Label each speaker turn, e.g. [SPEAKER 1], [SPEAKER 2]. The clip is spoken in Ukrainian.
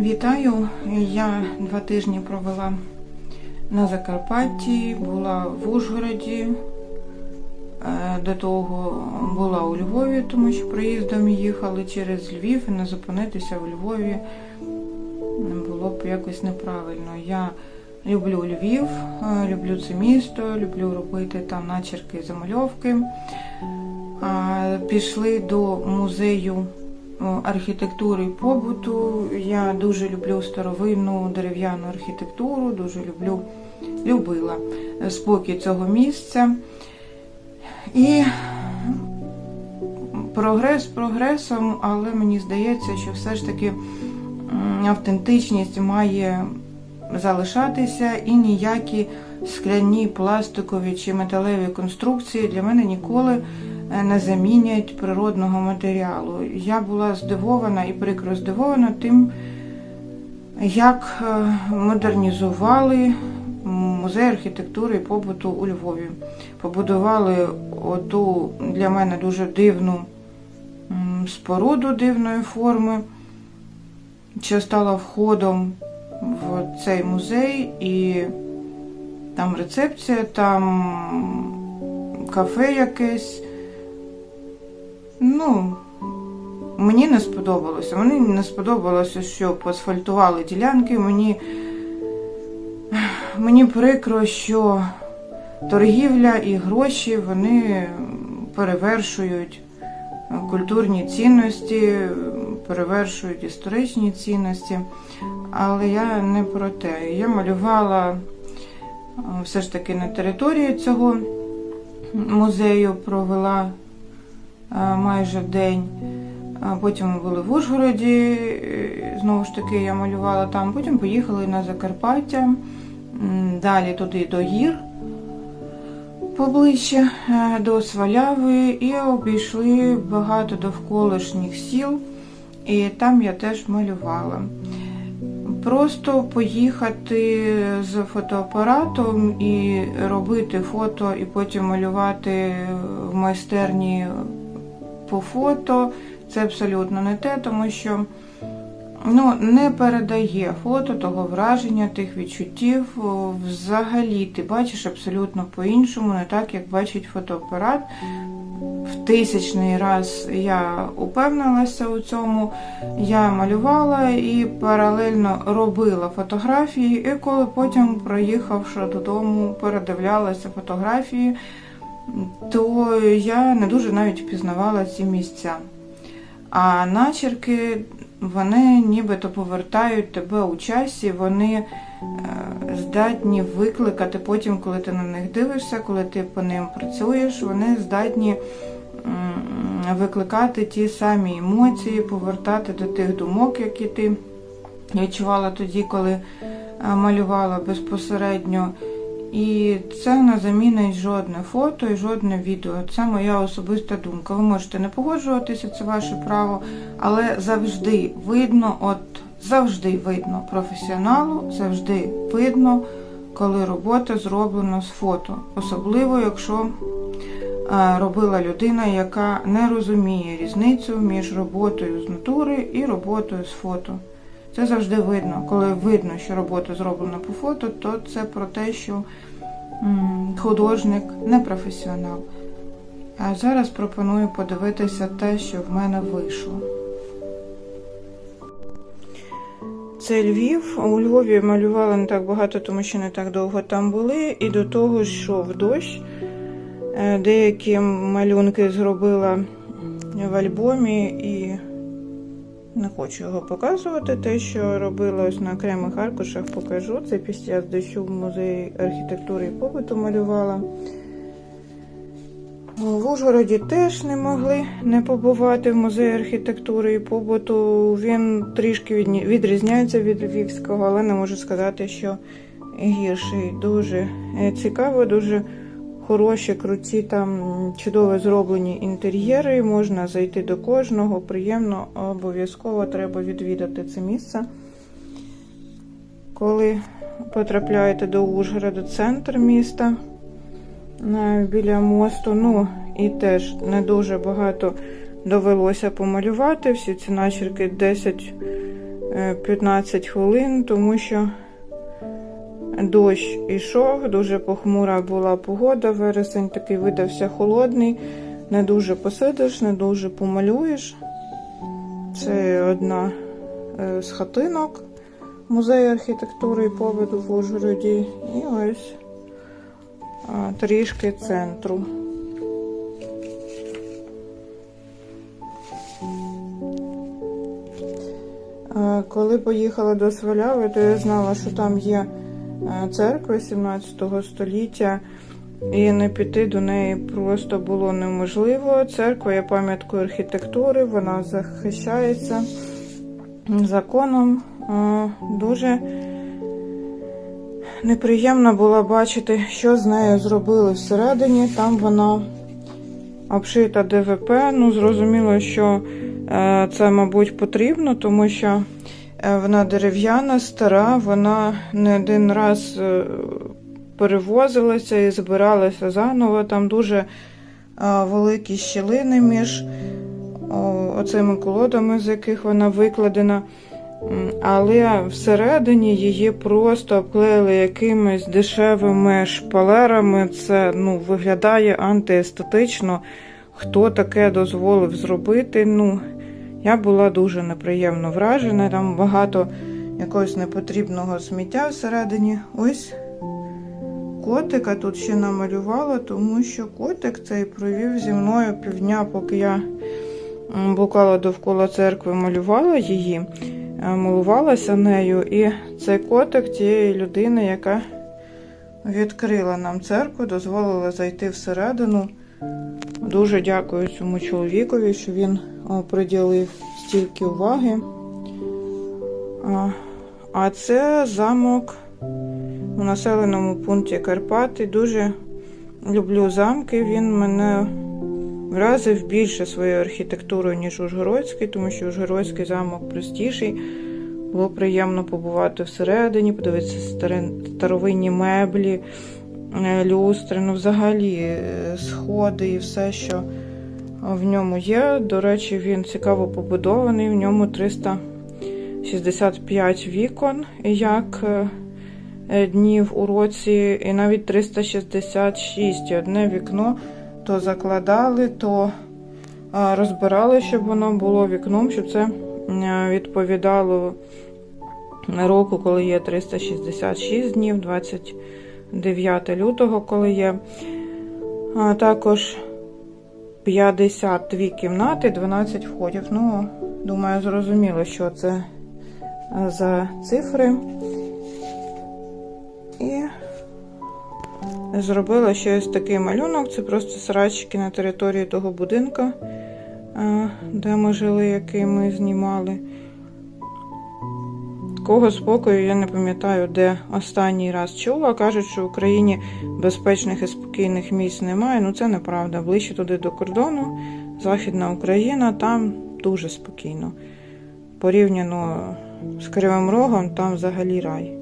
[SPEAKER 1] Вітаю! Я два тижні провела на Закарпатті, була в Ужгороді, е, до того була у Львові, тому що проїздом їхали через Львів і не зупинитися у Львові було б якось неправильно. Я люблю Львів, е, люблю це місто, люблю робити там начерки замальовки. Пішли до музею архітектури побуту. Я дуже люблю старовинну дерев'яну архітектуру, дуже люблю, любила спокій цього місця. І прогрес прогресом, але мені здається, що все ж таки автентичність має залишатися і ніякі скляні, пластикові чи металеві конструкції для мене ніколи е, не замінять природного матеріалу. Я була здивована і прикро здивована тим, як е, модернізували музей архітектури і побуту у Львові. Побудували оту для мене дуже дивну споруду дивної форми, що стала входом в цей музей, і там рецепція, там кафе якесь. Ну, мені не сподобалося. Мені не сподобалося, що поасфальтували ділянки. Мені, мені прикро, що торгівля і гроші вони перевершують культурні цінності, перевершують історичні цінності. Але я не про те. Я малювала е, все ж таки на території цього музею, провела е, майже день. Потім ми були в Ужгороді, е, знову ж таки, я малювала там. Потім поїхали на Закарпаття, далі туди до гір поближче е, до Сваляви і обійшли багато довколишніх сіл, і там я теж малювала. Просто поїхати з фотоапаратом і робити фото, і потім малювати в майстерні по фото. Це абсолютно не те, тому що ну, не передає фото того враження, тих відчуттів. Взагалі ти бачиш абсолютно по-іншому, не так, як бачить фотоапарат. В тисячний раз я упевнилася у цьому. Я малювала і паралельно робила фотографії, і коли потім, проїхавши додому, передивлялася фотографії, то я не дуже навіть впізнавала ці місця. А начерки вони нібито повертають тебе у часі, вони е, здатні викликати потім, коли ти на них дивишся, коли ти по ним працюєш, вони здатні викликати ті самі емоції, повертати до тих думок, які ти відчувала тоді, коли е, малювала безпосередньо. І це не замінить жодне фото і жодне відео. Це моя особиста думка. Ви можете не погоджуватися, це ваше право, але завжди видно, от завжди видно професіоналу, завжди видно, коли робота зроблена з фото. Особливо, якщо е, робила людина, яка не розуміє різницю між роботою з натури і роботою з фото. Це завжди видно. Коли видно, що робота зроблена по фото, то це про те, що художник не професіонал. А зараз пропоную подивитися те, що в мене вийшло. Це Львів. У Львові малювала не так багато, тому що не так довго там були. І до того йшов дощ. Е, Деякі малюнки зробила в альбомі і не хочу його показувати. Те, що робила на окремих аркушах, покажу. Це після дощу в музеї архітектури і побуту малювала. В Ужгороді теж не могли не побувати в музеї архітектури і побуту. Він трішки відрізняється від львівського, але не можу сказати, що гірший. Дуже е, цікаво, дуже хороші, круті, там чудово зроблені інтер'єри. Можна зайти до кожного. Приємно, обов'язково треба відвідати це місце. Коли потрапляєте до Ужгорода, центр міста біля мосту. Ну і теж не дуже багато довелося помалювати. Всі ці начерки 10 е, 15 хвилин, тому що дощ ішов, дуже похмура була погода. Вересень такий видався холодний, не дуже посидиш, не дуже помалюєш. Це одна е, з хатинок музею архітектури і побуту в Ужгороді. І ось трішки центру. Е, Коли поїхала до Сваляви, то я знала, що там є е, церква 17 століття, і не піти до неї просто було неможливо. Церква є пам'яткою архітектури, вона захищається законом. Е, Дуже неприємно було бачити, що з нею зробили всередині. Там вона обшита ДВП. Ну, зрозуміло, що е, це, мабуть, потрібно, тому що вона дерев'яна, стара, вона не один раз е, перевозилася і збиралася заново. Там дуже е, великі щілини між оцими колодами, з яких вона викладена. Але всередині її просто обклеїли якимись дешевими шпалерами. Це ну, виглядає антиестетично. Хто таке дозволив зробити? Ну, я була дуже неприємно вражена. Там багато якогось непотрібного сміття всередині. Ось котика тут ще намалювала, тому що котик цей провів зі мною півдня, поки я м, блукала довкола церкви, малювала її, е, милувалася нею. І цей котик тієї людини, яка відкрила нам церкву, дозволила зайти всередину. Дуже дякую цьому чоловікові, що він приділив стільки уваги. А, це замок у населеному пункті Карпати. Дуже люблю замки. Він мене вразив більше своєю архітектурою, ніж Ужгородський, тому що Ужгородський замок простіший. Було приємно побувати всередині, подивитися старовинні меблі, е, люстри, ну взагалі е, сходи і все, що в ньому є. До речі, він цікаво побудований, в ньому 365 вікон, як е, е, днів у році, і навіть 366. І Одне вікно то закладали, то розбирали, щоб воно було вікном, щоб це е, відповідало року, коли є 366 днів, 29 лютого, коли є. Також 52 кімнати, 12 входів. Ну, думаю, зрозуміло, що це е, за цифри. І зробила ще ось такий малюнок. Це просто срачки на території того будинка, е, де ми жили, який ми знімали. Такого спокою я не пам'ятаю, де останній раз чула. Кажуть, що в Україні безпечних і спокійних місць немає. Ну це неправда. Ближче туди до кордону, Західна Україна, там дуже спокійно. Порівняно з Кривим Рогом, там взагалі рай.